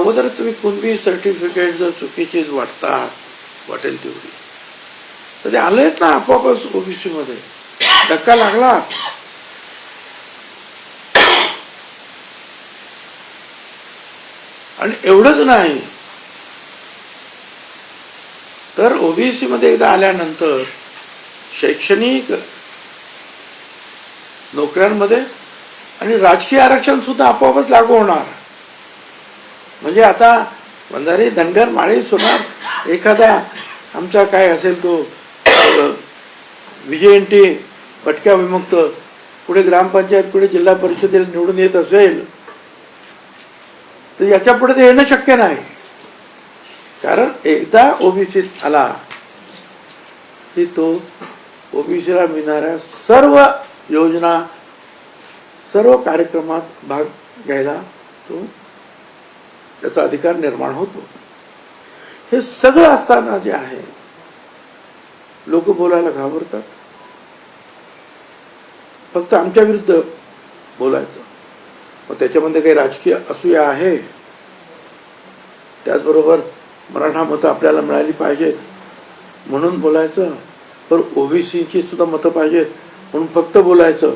अगोदर तुम्ही कोणती सर्टिफिकेट जर चुकीचीच वाटतात वाटेल तेवढी. तर ते आलेत ना आपोआपच ओबीसी मध्ये धक्का लागला. आणि एवढंच नाही. तर ओबीसी मध्ये एकदा आल्यानंतर शैक्षणिक नोकऱ्यांमध्ये आणि राजकीय आरक्षण सुद्धा आपोआपच लागू होणार. म्हणजे आता बंधारी धनगर माळी सोनार एखादा आमचा काय असेल तो विजयंटी भटक्या विमुक्त पुढे ग्रामपंचायत कुठे जिल्हा परिषदेला निवडून येत असेल तर याच्यापुढे ते येणं शक्य नाही. कारण एकदा ओबीसीत आला की तो ओबीसीला मिळणाऱ्या सर्व योजना सर्व कार्यक्रमात भाग घ्यायला तो त्याचा अधिकार निर्माण होतो. हे सगळं असताना जे आहे लोक बोलायला घाबरतात. फक्त आमच्या विरुद्ध बोलायचं. मग त्याच्यामध्ये काही राजकीय असूया आहे. त्याचबरोबर मराठा मतं आपल्याला मिळाली पाहिजेत म्हणून बोलायचं. पण ओबीसीची सुद्धा मतं पाहिजेत म्हणून फक्त बोलायचं.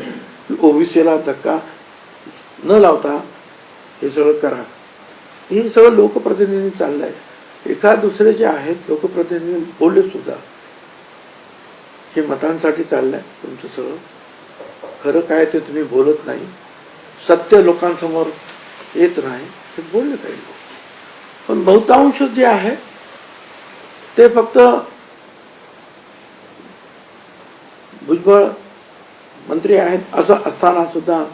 की ओबीसीला धक्का न लावता हे सगळं करा. हे सगळं लोकप्रतिनिधी चाललंय. एका दुसरे जे आहेत लोकप्रतिनिधी बोलले सुद्धा. हे मतांसाठी चाललंय तुमचं सगळं. खरं काय ते तुम्ही बोलत नाही. सत्य लोकांसमोर येत नाही. ते बोलले काही लोक. पण बहुतांश जे आहे ते फक्त भुजबळ मंत्री आहेत असं असताना सुद्धा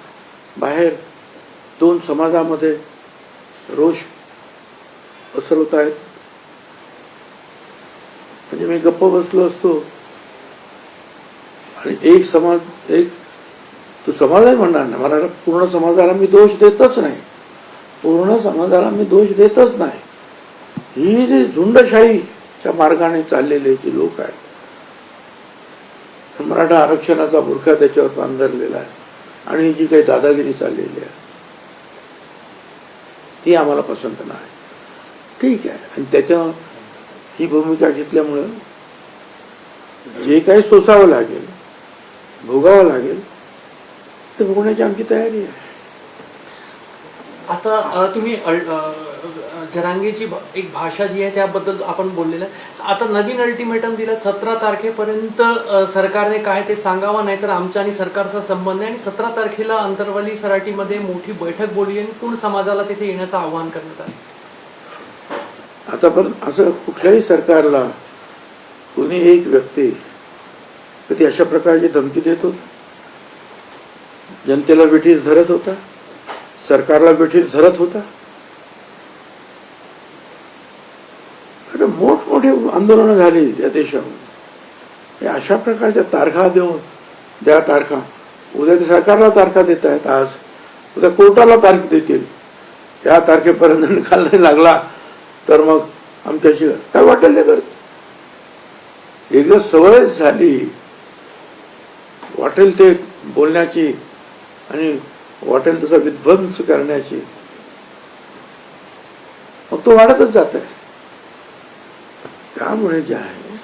बाहेर दोन समाजामध्ये रोष पसरवत आहेत. म्हणजे मी गप्प बसलो असतो. आणि एक समाज एक तो समाजही म्हणणार नाही. मला पूर्ण समाजाला मी दोष देतच नाही. पूर्ण समाजाला मी दोष देतच नाही. ही जी झुंडशाहीच्या मार्गाने चाललेले जे लोक आहेत मराठा आरक्षणाचा बुरखा त्याच्यावर पांघरलेला आहे. आणि ही जी काही दादागिरी चाललेली आहे ती आम्हाला पसंत नाही. ठीक आहे. आणि त्याच्या ही भूमिका घेतल्यामुळं जे काही सोसावं लागेल भोगावं लागेल ते भोगण्याची आमची तयारी आहे. आता तुम्ही अल- जरांगेची एक भाषा जी आहे त्याबद्दल आपण बोललेलं आहे. आता नवीन अल्टिमेटम दिलं सतरा तारखेपर्यंत सरकारने काय ते सांगावं नाही तर आमच्या आणि सरकारचा संबंध आहे आणि सतरा तारखेला अंतरवाली सराटीमध्ये मोठी बैठक बोलली आणि पूर्ण समाजाला तिथे येण्याचं आवाहन करण्यात आलं आता पण असं कुठल्याही सरकारला कोणी एक व्यक्ती कधी अशा प्रकारची धमकी देत होता? जनतेला ब्रिटिश धरत होता? सरकारला बेठीस धरत होता. अरे मोठमोठी आंदोलनं झाली या देशामध्ये. अशा प्रकारच्या तारखा देऊन द्या तारखा. उद्या ते सरकारला तारखा देत आहेत आज. उद्या कोर्टाला तारीख देतील. त्या तारखेपर्यंत निकाल नाही लागला तर मग आमच्याशी काय वाटेल ते करत एकदा सवय झाली. वाटेल ते बोलण्याची आणि वाटेल तसा विध्वंस करण्याची मग तो वाढतच जात आहे त्यामुळे जे आहे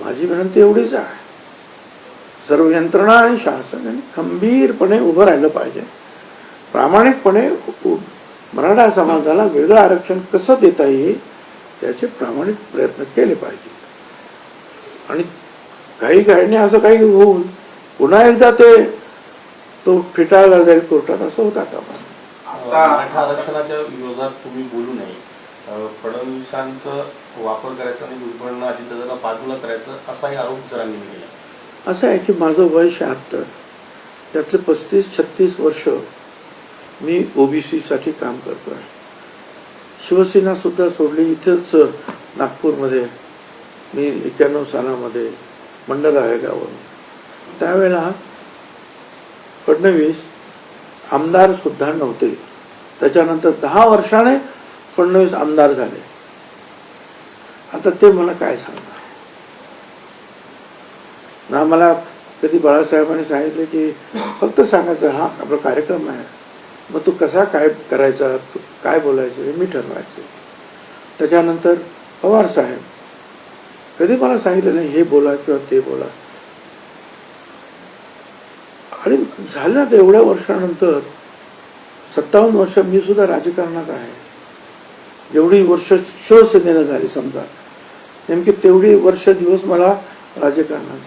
माझी विनंती एवढीच आहे. सर्व यंत्रणा आणि शासन यांनी खंबीरपणे उभं राहिलं पाहिजे. प्रामाणिकपणे मराठा समाजाला वेगळं आरक्षण कसं देता येईल याचे प्रामाणिक प्रयत्न केले पाहिजेत. आणि काही कारणे असं काही होऊन पुन्हा एकदा ते तो फिटाळला जाईल कोर्टात असं होता कामा. मराठा आरक्षणाच्या विरोधात तुम्ही बोलू नये. फडणवीसांचा वापर करायचा आणि भुजबळांना अजितदादाला बाजूला करायचं असाही आरोप जरांनी केला. असं आहे की माझं वय शहात्तर. त्यातले पस्तीस छत्तीस वर्ष मी ओबीसीसाठी काम करतो आहे. शिवसेना सुद्धा सोडली. इथेच नागपूरमध्ये मी एक्क्याण्णव सालामध्ये मंडल आयोगावरून. त्यावेळेला फडणवीस आमदार सुद्धा नव्हते. त्याच्यानंतर दहा वर्षाने फडणवीस आमदार झाले. आता ते मला काय सांगणार? ना मला कधी बाळासाहेबांनी सांगितले की फक्त सांगायचं हा आपला कार्यक्रम आहे. मग तू कसा काय करायचा? तू काय बोलायचं? हे मी ठरवायचं. त्याच्यानंतर पवार साहेब कधी मला सांगितलं नाही हे बोला किंवा ते बोला आणि झालं एवढ्या वर्षानंतर सत्तावन्न वर्ष मी सुद्धा राजकारणात आहे. जेवढी वर्ष शिवसेनेनं झाली समजा. नेमकी तेवढी वर्ष दिवस मला राजकारणात